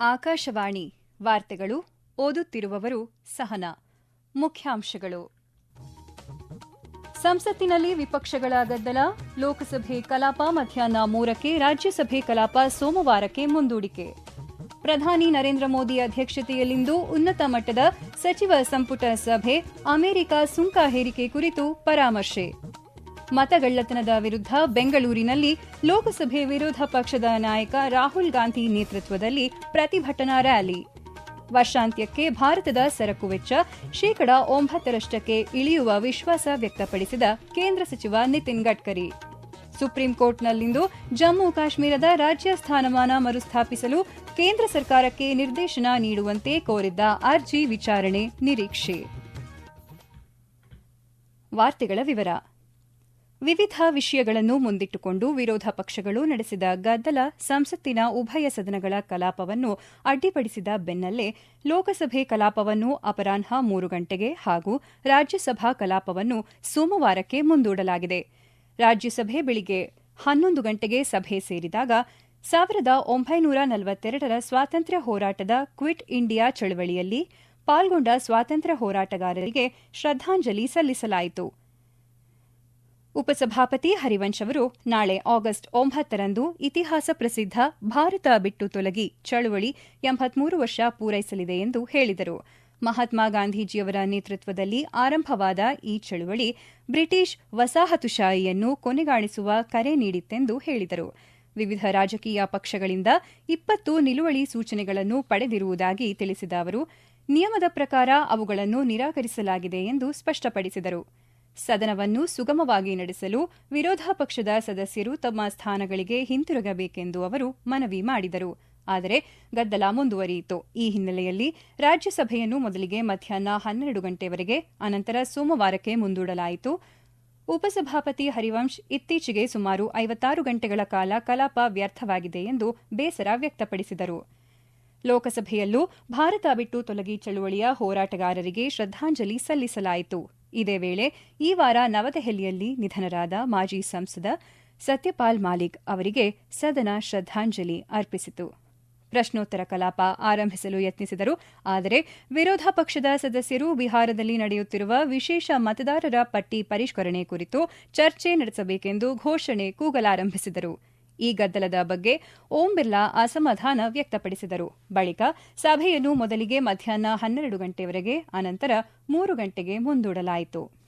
ಆಕಾಶವಾಣಿ ವಾರ್ತೆಗಳು ಓದುತ್ತಿರುವವರು ಸಹನ. ಮುಖ್ಯಾಂಶಗಳು. ಸಂಸತ್ತಿನಲ್ಲಿ ವಿಪಕ್ಷಗಳ ಗದ್ದಲ, ಲೋಕಸಭೆ ಕಲಾಪ ಮಧ್ಯಾಹ್ನ ಮೂರಕ್ಕೆ ರಾಜ್ಯಸಭೆ ಕಲಾಪ ಸೋಮವಾರಕ್ಕೆ ಮುಂದೂಡಿಕೆ. ಪ್ರಧಾನಿ ನರೇಂದ್ರ ಮೋದಿ ಅಧ್ಯಕ್ಷತೆಯಲ್ಲಿಂದು ಉನ್ನತ ಮಟ್ಟದ ಸಚಿವ ಸಂಪುಟ ಸಭೆ, ಅಮೆರಿಕ ಸುಂಕ ಹೇರಿಕೆ ಕುರಿತು ಪರಾಮರ್ಶೆ. ಮತಗಳ್ಳತನದ ವಿರುದ್ಧ ಬೆಂಗಳೂರಿನಲ್ಲಿ ಲೋಕಸಭೆ ವಿರೋಧ ಪಕ್ಷದ ನಾಯಕ ರಾಹುಲ್ ಗಾಂಧಿ ನೇತೃತ್ವದಲ್ಲಿ ಪ್ರತಿಭಟನಾ ರ್ಯಾಲಿ. ವರ್ಷಾಂತ್ಯಕ್ಕೆ ಭಾರತದ ಸರಕು ವೆಚ್ಚ ಶೇಕಡಾ ಒಂಬತ್ತರಷ್ಟಕ್ಕೆ ಇಳಿಯುವ ವಿಶ್ವಾಸ ವ್ಯಕ್ತಪಡಿಸಿದ ಕೇಂದ್ರ ಸಚಿವ ನಿತಿನ್ ಗಡ್ಕರಿ. ಸುಪ್ರೀಂ ಕೋರ್ಟ್ನಲ್ಲಿಂದು ಜಮ್ಮು ಕಾಶ್ಮೀರದ ರಾಜ್ಯ ಸ್ಥಾನಮಾನ ಮರುಸ್ಥಾಪಿಸಲು ಕೇಂದ್ರ ಸರ್ಕಾರಕ್ಕೆ ನಿರ್ದೇಶನ ನೀಡುವಂತೆ ಕೋರಿದ್ದ ಅರ್ಜಿ ವಿಚಾರಣೆ ನಿರೀಕ್ಷೆ. ವಾರ್ತೆಗಳ ವಿವರ. ವಿವಿಧ ವಿಷಯಗಳನ್ನು ಮುಂದಿಟ್ಟುಕೊಂಡು ವಿರೋಧ ಪಕ್ಷಗಳು ನಡೆಸಿದ ಗದ್ದಲ ಸಂಸತ್ತಿನ ಉಭಯ ಸದನಗಳ ಕಲಾಪವನ್ನು ಅಡ್ಡಿಪಡಿಸಿದ ಬೆನ್ನಲ್ಲೇ ಲೋಕಸಭೆ ಕಲಾಪವನ್ನು ಅಪರಾಹ್ನ ಮೂರು ಗಂಟೆಗೆ ಹಾಗೂ ರಾಜ್ಯಸಭಾ ಕಲಾಪವನ್ನು ಸೋಮವಾರಕ್ಕೆ ಮುಂದೂಡಲಾಗಿದೆ. ರಾಜ್ಯಸಭೆ ಬೆಳಿಗ್ಗೆ ಹನ್ನೊಂದು ಗಂಟೆಗೆ ಸಭೆ ಸೇರಿದಾಗ ಸಾವಿರದ ಒಂಬೈನೂರ ನಲವತ್ತೆರಡರ ಸ್ವಾತಂತ್ರ್ಯ ಹೋರಾಟದ ಕ್ವಿಟ್ ಇಂಡಿಯಾ ಚಳವಳಿಯಲ್ಲಿ ಪಾಲ್ಗೊಂಡ ಸ್ವಾತಂತ್ರ್ಯ ಹೋರಾಟಗಾರರಿಗೆ ಶ್ರದ್ದಾಂಜಲಿ ಸಲ್ಲಿಸಲಾಯಿತು. ಉಪಸಭಾಪತಿ ಹರಿವಂಶ್ ಅವರು ನಾಳೆ ಆಗಸ್ಟ್ ಒಂಬತ್ತರಂದು ಇತಿಹಾಸ ಪ್ರಸಿದ್ಧ ಭಾರತ ಬಿಟ್ಟು ತೊಲಗಿ ಚಳುವಳಿ ಎಂಬತ್ಮೂರು ವರ್ಷ ಪೂರೈಸಲಿದೆ ಎಂದು ಹೇಳಿದರು. ಮಹಾತ್ಮ ಗಾಂಧೀಜಿಯವರ ನೇತೃತ್ವದಲ್ಲಿ ಆರಂಭವಾದ ಈ ಚಳುವಳಿ ಬ್ರಿಟಿಷ್ ವಸಾಹತುಶಾಹಿಯನ್ನು ಕೊನೆಗಾಣಿಸುವ ಕರೆ ನೀಡಿತ್ತೆಂದು ಹೇಳಿದರು. ವಿವಿಧ ರಾಜಕೀಯ ಪಕ್ಷಗಳಿಂದ ಇಪ್ಪತ್ತು ನಿಲುವಳಿ ಸೂಚನೆಗಳನ್ನು ಪಡೆದಿರುವುದಾಗಿ ತಿಳಿಸಿದ ಅವರು, ನಿಯಮದ ಪ್ರಕಾರ ಅವುಗಳನ್ನು ನಿರಾಕರಿಸಲಾಗಿದೆ ಎಂದು ಸ್ಪಷ್ಟಪಡಿಸಿದರು. ಸದನವನ್ನು ಸುಗಮವಾಗಿ ನಡೆಸಲು ವಿರೋಧ ಪಕ್ಷದ ಸದಸ್ಯರು ತಮ್ಮ ಸ್ಥಾನಗಳಿಗೆ ಹಿಂತಿರುಗಬೇಕೆಂದು ಅವರು ಮನವಿ ಮಾಡಿದರು. ಆದರೆ ಗದ್ದಲ ಮುಂದುವರಿಯಿತು. ಈ ಹಿನ್ನೆಲೆಯಲ್ಲಿ ರಾಜ್ಯಸಭೆಯನ್ನು ಮೊದಲಿಗೆ ಮಧ್ಯಾಹ್ನ ಹನ್ನೆರಡು ಗಂಟೆವರೆಗೆ, ಅನಂತರ ಸೋಮವಾರಕ್ಕೆ ಮುಂದೂಡಲಾಯಿತು. ಉಪಸಭಾಪತಿ ಹರಿವಂಶ್ ಇತ್ತೀಚೆಗೆ ಸುಮಾರು ಐವತ್ತಾರು ಗಂಟೆಗಳ ಕಾಲ ಕಲಾಪ ವ್ಯರ್ಥವಾಗಿದೆ ಎಂದು ಬೇಸರ ವ್ಯಕ್ತಪಡಿಸಿದರು. ಲೋಕಸಭೆಯಲ್ಲೂ ಭಾರತ ಬಿಟ್ಟು ತೊಲಗಿ ಚಳುವಳಿಯ ಹೋರಾಟಗಾರರಿಗೆ ಶ್ರದ್ದಾಂಜಲಿ ಸಲ್ಲಿಸಲಾಯಿತು. ಇದೇ ವೇಳೆ ಈ ವಾರ ನವದೆಹಲಿಯಲ್ಲಿ ನಿಧನರಾದ ಮಾಜಿ ಸಂಸದ ಸತ್ಯಪಾಲ್ ಮಾಲಿಕ್ ಅವರಿಗೆ ಸದನ ಶ್ರದ್ದಾಂಜಲಿ ಅರ್ಪಿಸಿತು. ಪ್ರಶ್ನೋತ್ತರ ಕಲಾಪ ಆರಂಭಿಸಲು ಯತ್ನಿಸಿದರು. ಆದರೆ ವಿರೋಧ ಪಕ್ಷದ ಸದಸ್ಯರು ಬಿಹಾರದಲ್ಲಿ ನಡೆಯುತ್ತಿರುವ ವಿಶೇಷ ಮತದಾರರ ಪಟ್ಟಿ ಪರಿಷ್ಕರಣೆ ಕುರಿತು ಚರ್ಚೆ ನಡೆಸಬೇಕೆಂದು ಘೋಷಣೆ ಕೂಗಲಾರಂಭಿಸಿದರು. ಈ ಗದ್ದಲದ ಬಗ್ಗೆ ಓಂ ಬಿರ್ಲಾ ಅಸಮಾಧಾನ ವ್ಯಕ್ತಪಡಿಸಿದರು. ಬಳಿಕ ಸಭೆಯನ್ನು ಮೊದಲಿಗೆ ಮಧ್ಯಾಹ್ನ ಹನ್ನೆರಡು ಗಂಟೆವರೆಗೆ, ಅನಂತರ ಮೂರು ಗಂಟೆಗೆ ಮುಂದೂಡಲಾಯಿತು.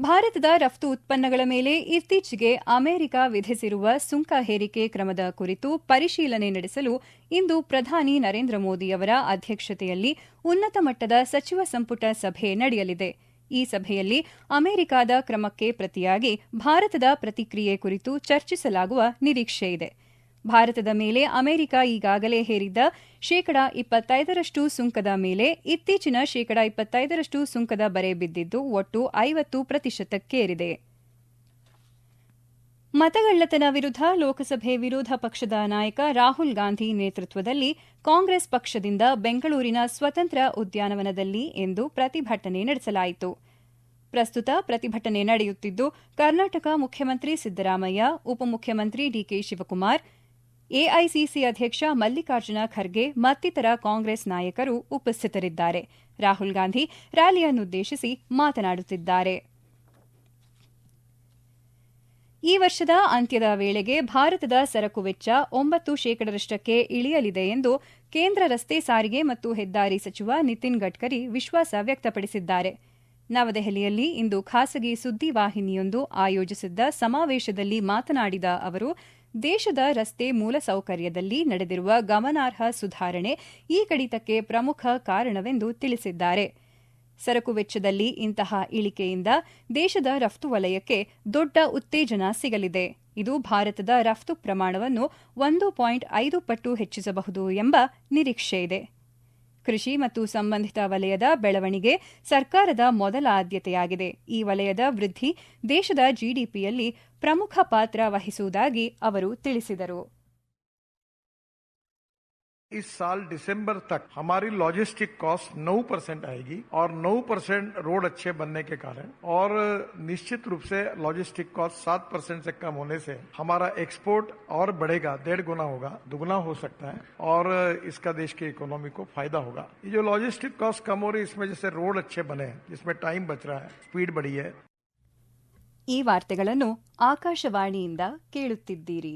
ಭಾರತದ ರಫ್ತು ಉತ್ಪನ್ನಗಳ ಮೇಲೆ ಇತ್ತೀಚೆಗೆ ಅಮೆರಿಕ ವಿಧಿಸಿರುವ ಸುಂಕ ಹೇರಿಕೆ ಕ್ರಮದ ಕುರಿತು ಪರಿಶೀಲನೆ ನಡೆಸಲು ಇಂದು ಪ್ರಧಾನಿ ನರೇಂದ್ರ ಮೋದಿ ಅವರ ಅಧ್ಯಕ್ಷತೆಯಲ್ಲಿ ಉನ್ನತ ಮಟ್ಟದ ಸಚಿವ ಸಂಪುಟ ಸಭೆ ನಡೆಯಲಿದೆ. ಈ ಸಭೆಯಲ್ಲಿ ಅಮೆರಿಕದ ಕ್ರಮಕ್ಕೆ ಪ್ರತಿಯಾಗಿ ಭಾರತದ ಪ್ರತಿಕ್ರಿಯೆ ಕುರಿತು ಚರ್ಚಿಸಲಾಗುವ ನಿರೀಕ್ಷೆಯಿದೆ ಭಾರತದ ಮೇಲೆ ಅಮೆರಿಕ ಈಗಾಗಲೇ ಹೇರಿದ್ದ ಶೇಕಡಾ ಇಪ್ಪತ್ತೈದರಷ್ಟು ಸುಂಕದ ಮೇಲೆ ಇತ್ತೀಚಿನ ಶೇಕಡಾ ಇಪ್ಪತ್ತೈದರಷ್ಟು ಸುಂಕದ ಬರೆ ಬಿದ್ದಿದ್ದು ಒಟ್ಟು ಐವತ್ತು ಪ್ರತಿಶತಕ್ಕೇರಿದೆ ಮತಗಳ್ಳತನ ವಿರುದ್ಧ ಲೋಕಸಭೆ ವಿರೋಧ ಪಕ್ಷದ ನಾಯಕ ರಾಹುಲ್ ಗಾಂಧಿ ನೇತೃತ್ವದಲ್ಲಿ ಕಾಂಗ್ರೆಸ್ ಪಕ್ಷದಿಂದ ಬೆಂಗಳೂರಿನ ಸ್ವತಂತ್ರ ಉದ್ಯಾನವನದಲ್ಲಿ ಇಂದು ಪ್ರತಿಭಟನೆ ನಡೆಸಲಾಯಿತು. ಪ್ರಸ್ತುತ ಪ್ರತಿಭಟನೆ ನಡೆಯುತ್ತಿದ್ದು ಕರ್ನಾಟಕ ಮುಖ್ಯಮಂತ್ರಿ ಸಿದ್ದರಾಮಯ್ಯ, ಉಪಮುಖ್ಯಮಂತ್ರಿ ಡಿಕೆ ಶಿವಕುಮಾರ್ ಎಐಸಿಸಿ ಅಧ್ಯಕ್ಷ ಮಲ್ಲಿಕಾರ್ಜುನ ಖರ್ಗೆ ಮತ್ತಿತರ ಕಾಂಗ್ರೆಸ್ ನಾಯಕರು ಉಪಸ್ಥಿತರಿದ್ದಾರೆ. ರಾಹುಲ್ ಗಾಂಧಿ ರ್ಯಾಲಿಯನ್ನುದ್ದೇಶಿಸಿ ಮಾತನಾಡುತ್ತಿದ್ದಾರೆ. ಈ ವರ್ಷದ ಅಂತ್ಯದ ವೇಳೆಗೆ ಭಾರತದ ಸರಕು ವೆಚ್ಚ ಒಂಬತ್ತು ಶೇಕಡರಷ್ಟಕ್ಕೆ ಇಳಿಯಲಿದೆ ಎಂದು ಕೇಂದ್ರ ರಸ್ತೆ ಸಾರಿಗೆ ಮತ್ತು ಹೆದ್ದಾರಿ ಸಚಿವ ನಿತಿನ್ ಗಡ್ಕರಿ ವಿಶ್ವಾಸ ವ್ಯಕ್ತಪಡಿಸಿದ್ದಾರೆ. ನವದೆಹಲಿಯಲ್ಲಿ ಇಂದು ಖಾಸಗಿ ಸುದ್ದಿವಾಹಿನಿಯೊಂದು ಆಯೋಜಿಸಿದ್ದ ಸಮಾವೇಶದಲ್ಲಿ ಮಾತನಾಡಿದ ಅವರು, ದೇಶದ ರಸ್ತೆ ಮೂಲಸೌಕರ್ಯದಲ್ಲಿ ನಡೆದಿರುವ ಗಮನಾರ್ಹ ಸುಧಾರಣೆ ಈ ಕಡಿತಕ್ಕೆ ಪ್ರಮುಖ ಕಾರಣವೆಂದು ತಿಳಿಸಿದ್ದಾರೆ. ಸರಕು ವೆಚ್ಚದಲ್ಲಿ ಇಂತಹ ಇಳಿಕೆಯಿಂದ ದೇಶದ ರಫ್ತು ವಲಯಕ್ಕೆ ದೊಡ್ಡ ಉತ್ತೇಜನ ಸಿಗಲಿದೆ. ಇದು ಭಾರತದ ರಫ್ತು ಪ್ರಮಾಣವನ್ನು ಒಂದು ಪಾಯಿಂಟ್ ಐದು ಪಟ್ಟು ಹೆಚ್ಚಿಸಬಹುದು ಎಂಬ ನಿರೀಕ್ಷೆಯಿದೆ ಕೃಷಿ ಮತ್ತು ಸಂಬಂಧಿತ ವಲಯದ ಬೆಳವಣಿಗೆ ಸರ್ಕಾರದ ಮೊದಲ ಆದ್ಯತೆಯಾಗಿದೆ. ಈ ವಲಯದ ವೃದ್ಧಿ ದೇಶದ ಜಿಡಿಪಿಯಲ್ಲಿ ಪ್ರಮುಖ ಪಾತ್ರ ವಹಿಸುವುದಾಗಿ ಅವರು ತಿಳಿಸಿದರು. इस साल दिसंबर तक हमारी लॉजिस्टिक कॉस्ट 9 परसेंट आएगी और 9 परसेंट रोड अच्छे बनने के कारण और निश्चित रूप से लॉजिस्टिक कॉस्ट 7 परसेंट से कम होने से हमारा एक्सपोर्ट और बढ़ेगा डेढ़ गुना होगा दुगना हो सकता है और इसका देश की इकोनॉमी को फायदा होगा ये जो लॉजिस्टिक कॉस्ट कम हो रही है इसमें जैसे रोड अच्छे बने हैं जिसमें टाइम बच रहा है स्पीड बढ़ी है ಈ ವಾರ್ತೆಗಳನ್ನು ಆಕಾಶವಾಣಿಯಿಂದ ಕೇಳುತ್ತಿದ್ದೀರಿ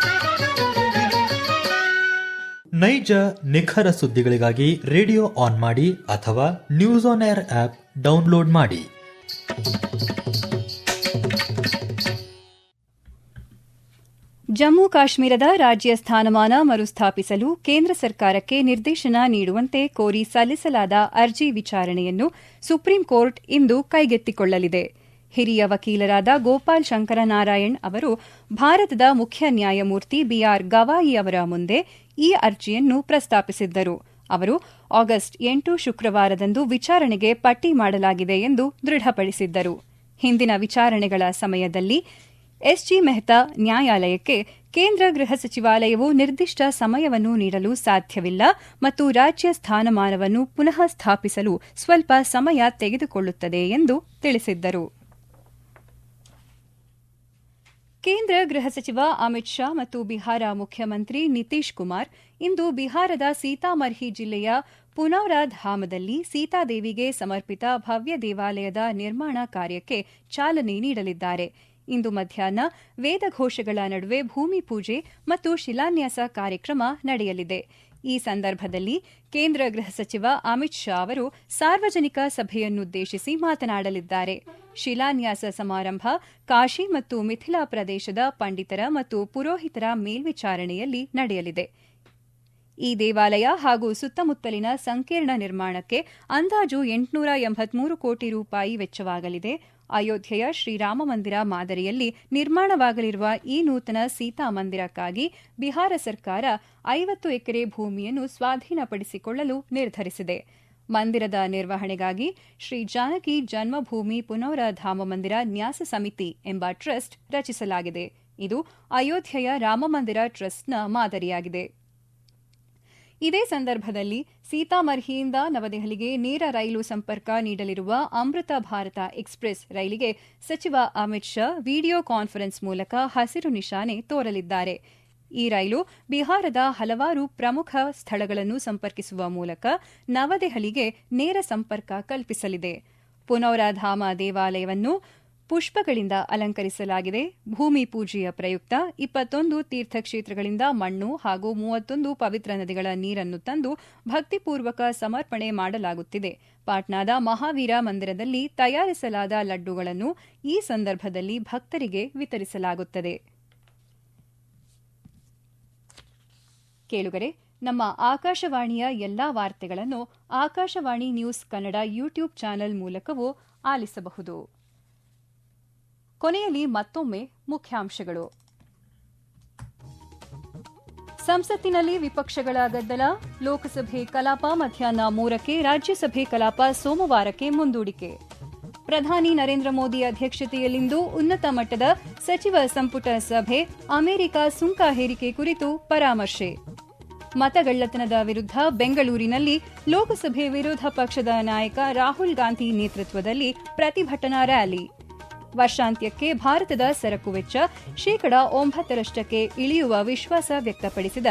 ನೈಜ ನಿಖರ ಸುದ್ದಿಗಳಿಗಾಗಿ ರೇಡಿಯೋ ಆನ್ ಮಾಡಿ ಅಥವಾ news on air app download ಮಾಡಿ. ಜಮ್ಮು ಕಾಶ್ಮೀರದ ರಾಜ್ಯ ಸ್ಥಾನಮಾನ ಮರುಸ್ಥಾಪಿಸಲು ಕೇಂದ್ರ ಸರ್ಕಾರಕ್ಕೆ ನಿರ್ದೇಶನ ನೀಡುವಂತೆ ಕೋರಿ ಸಲ್ಲಿಸಲಾದ ಅರ್ಜಿ ವಿಚಾರಣೆಯನ್ನು ಸುಪ್ರೀಂ ಕೋರ್ಟ್ ಇಂದು ಕೈಗೆತ್ತಿಕೊಳ್ಳಲಿದೆ. ಹಿರಿಯ ವಕೀಲರಾದ ಗೋಪಾಲ್ ಶಂಕರನಾರಾಯಣ್ ಅವರು ಭಾರತದ ಮುಖ್ಯ ನ್ಯಾಯಮೂರ್ತಿ ಬಿಆರ್ ಗವಾಯಿ ಅವರ ಮುಂದೆ ಈ ಅರ್ಜಿಯನ್ನು ಪ್ರಸ್ತಾಪಿಸಿದ್ದರು. ಅವರು ಆಗಸ್ಟ್ ಎಂಟು ಶುಕ್ರವಾರದಂದು ವಿಚಾರಣೆಗೆ ಪಟ್ಟಿ ಮಾಡಲಾಗಿದೆ ಎಂದು ದೃಢಪಡಿಸಿದ್ದರು. ಹಿಂದಿನ ವಿಚಾರಣೆಗಳ ಸಮಯದಲ್ಲಿ ಎಸ್ಜಿ ಮೆಹ್ತಾ ನ್ಯಾಯಾಲಯಕ್ಕೆ ಕೇಂದ್ರ ಗೃಹ ಸಚಿವಾಲಯವು ನಿರ್ದಿಷ್ಟ ಸಮಯವನ್ನು ನೀಡಲು ಸಾಧ್ಯವಿಲ್ಲ ಮತ್ತು ರಾಜ್ಯ ಸ್ಥಾನಮಾನವನ್ನು ಪುನಃ ಸ್ಥಾಪಿಸಲು ಸ್ವಲ್ಪ ಸಮಯ ತೆಗೆದುಕೊಳ್ಳುತ್ತದೆ ಎಂದು ತಿಳಿಸಿದ್ದರು. ಕೇಂದ್ರ ಗೃಹ ಸಚಿವ ಅಮಿತ್ ಶಾ ಮತ್ತು ಬಿಹಾರ ಮುಖ್ಯಮಂತ್ರಿ ನಿತೀಶ್ ಕುಮಾರ್ ಇಂದು ಬಿಹಾರದ ಸೀತಾಮರ್ಹಿ ಜಿಲ್ಲೆಯ ಪುನೌರಾ ಧಾಮದಲ್ಲಿ ಸೀತಾದೇವಿಗೆ ಸಮರ್ಪಿತ ಭವ್ಯ ದೇವಾಲಯದ ನಿರ್ಮಾಣ ಕಾರ್ಯಕ್ಕೆ ಚಾಲನೆ ನೀಡಲಿದ್ದಾರೆ. ಇಂದು ಮಧ್ಯಾಹ್ನ ವೇದಘೋಷಗಳ ನಡುವೆ ಭೂಮಿ ಪೂಜೆ ಮತ್ತು ಶಿಲಾನ್ಯಾಸ ಕಾರ್ಯಕ್ರಮ ನಡೆಯಲಿದೆ. ಈ ಸಂದರ್ಭದಲ್ಲಿ ಕೇಂದ್ರ ಗೃಹ ಸಚಿವ ಅಮಿತ್ ಶಾ ಅವರು ಸಾರ್ವಜನಿಕ ಸಭೆಯನ್ನುದ್ದೇಶಿಸಿ ಮಾತನಾಡಲಿದ್ದಾರೆ. ಶಿಲಾನ್ಯಾಸ ಸಮಾರಂಭ ಕಾಶಿ ಮತ್ತು ಮಿಥಿಲಾ ಪ್ರದೇಶದ ಪಂಡಿತರ ಮತ್ತು ಪುರೋಹಿತರ ಮೇಲ್ವಿಚಾರಣೆಯಲ್ಲಿ ನಡೆಯಲಿದೆ. ಈ ದೇವಾಲಯ ಹಾಗೂ ಸುತ್ತಮುತ್ತಲಿನ ಸಂಕೀರ್ಣ ನಿರ್ಮಾಣಕ್ಕೆ ಅಂದಾಜು ಎಂಟುನೂರ ಎಂಬತ್ಮೂರು ಕೋಟಿ ರೂಪಾಯಿ ವೆಚ್ಚವಾಗಲಿದೆ. ಅಯೋಧ್ಯೆಯ ಶ್ರೀರಾಮ ಮಂದಿರ ಮಾದರಿಯಲ್ಲಿ ನಿರ್ಮಾಣವಾಗಲಿರುವ ಈ ನೂತನ ಸೀತಾ ಮಂದಿರಕ್ಕಾಗಿ ಬಿಹಾರ ಸರ್ಕಾರ ಐವತ್ತು ಎಕರೆ ಭೂಮಿಯನ್ನು ಸ್ವಾಧೀನಪಡಿಸಿಕೊಳ್ಳಲು ನಿರ್ಧರಿಸಿದೆ. ಮಂದಿರದ ನಿರ್ವಹಣೆಗಾಗಿ ಶ್ರೀ ಜಾನಕಿ ಜನ್ಮಭೂಮಿ ಪುನೌರ ಧಾಮ ಮಂದಿರ ನ್ಯಾಸ ಸಮಿತಿ ಎಂಬ ಟ್ರಸ್ಟ್ ರಚಿಸಲಾಗಿದೆ. ಇದು ಅಯೋಧ್ಯೆಯ ರಾಮಮಂದಿರ ಟ್ರಸ್ಟ್ನ ಮಾದರಿಯಾಗಿದೆ. ಇದೇ ಸಂದರ್ಭದಲ್ಲಿ ಸೀತಾಮರ್ಹಿಯಿಂದ ನವದೆಹಲಿಗೆ ನೇರ ರೈಲು ಸಂಪರ್ಕ ನೀಡಲಿರುವ ಅಮೃತ ಭಾರತ ಎಕ್ಸ್ಪ್ರೆಸ್ ರೈಲಿಗೆ ಸಚಿವ ಅಮಿತ್ ಶಾ ವಿಡಿಯೋ ಕಾನ್ಫರೆನ್ಸ್ ಮೂಲಕ ಹಸಿರು ನಿಶಾನೆ ತೋರಲಿದ್ದಾರೆ. ಈ ರೈಲು ಬಿಹಾರದ ಹಲವಾರು ಪ್ರಮುಖ ಸ್ಥಳಗಳನ್ನು ಸಂಪರ್ಕಿಸುವ ಮೂಲಕ ನವದೆಹಲಿಗೆ ನೇರ ಸಂಪರ್ಕ ಕಲ್ಪಿಸಲಿದೆ. ಪುನೌರಾಧಾಮ ದೇವಾಲಯವನ್ನು ಪುಷ್ಪಗಳಿಂದ ಅಲಂಕರಿಸಲಾಗಿದೆ. ಭೂಮಿ ಪೂಜೆಯ ಪ್ರಯುಕ್ತ ಇಪ್ಪತ್ತೊಂದು ತೀರ್ಥಕ್ಷೇತ್ರಗಳಿಂದ ಮಣ್ಣು ಹಾಗೂ ಮೂವತ್ತೊಂದು ಪವಿತ್ರ ನದಿಗಳ ನೀರನ್ನು ತಂದು ಭಕ್ತಿಪೂರ್ವಕ ಸಮರ್ಪಣೆ ಮಾಡಲಾಗುತ್ತಿದೆ. ಪಾಟ್ನಾದ ಮಹಾವೀರ ಮಂದಿರದಲ್ಲಿ ತಯಾರಿಸಲಾದ ಲಡ್ಡುಗಳನ್ನು ಈ ಸಂದರ್ಭದಲ್ಲಿ ಭಕ್ತರಿಗೆ ವಿತರಿಸಲಾಗುತ್ತದೆ. ಕೇಳುಗರೆ, ನಮ್ಮ ಆಕಾಶವಾಣಿಯ ಎಲ್ಲಾ ವಾರ್ತೆಗಳನ್ನು Akashvani news Kannada YouTube channel ಮೂಲಕವೂ ಆಲಿಸಬಹುದು. ಕೊನೆಯಲ್ಲಿ ಮತ್ತೊಮ್ಮೆ ಮುಖ್ಯಾಂಶಗಳು. ಸಂಸತ್ತಿನಲ್ಲಿ ವಿಪಕ್ಷಗಳ ಗದ್ದಲ, ಲೋಕಸಭೆ ಕಲಾಪ ಮಧ್ಯಾಹ್ನ ಮೂರಕ್ಕೆ ರಾಜ್ಯಸಭೆ ಕಲಾಪ ಸೋಮವಾರಕ್ಕೆ ಮುಂದೂಡಿಕೆ. ಪ್ರಧಾನಿ ನರೇಂದ್ರ ಮೋದಿ ಅಧ್ಯಕ್ಷತೆಯಲ್ಲಿಂದು ಉನ್ನತ ಮಟ್ಟದ ಸಚಿವ ಸಂಪುಟ ಸಭೆ, ಅಮೆರಿಕ ಸುಂಕ ಹೇರಿಕೆ ಕುರಿತು ಪರಾಮರ್ಶೆ. ಮತಗಳ್ಳತನದ ವಿರುದ್ಧ ಬೆಂಗಳೂರಿನಲ್ಲಿ ಲೋಕಸಭೆ ವಿರೋಧ ಪಕ್ಷದ ನಾಯಕ ರಾಹುಲ್ ಗಾಂಧಿ ನೇತೃತ್ವದಲ್ಲಿ ಪ್ರತಿಭಟನಾ ರ್ಯಾಲಿ. ವರ್ಷಾಂತ್ಯಕ್ಕೆ ಭಾರತದ ಸರಕು ವೆಚ್ಚ ಶೇಕಡಾ ಒಂಬತ್ತರಷ್ಟಕ್ಕೆ ಇಳಿಯುವ ವಿಶ್ವಾಸ ವ್ಯಕ್ತಪಡಿಸಿದ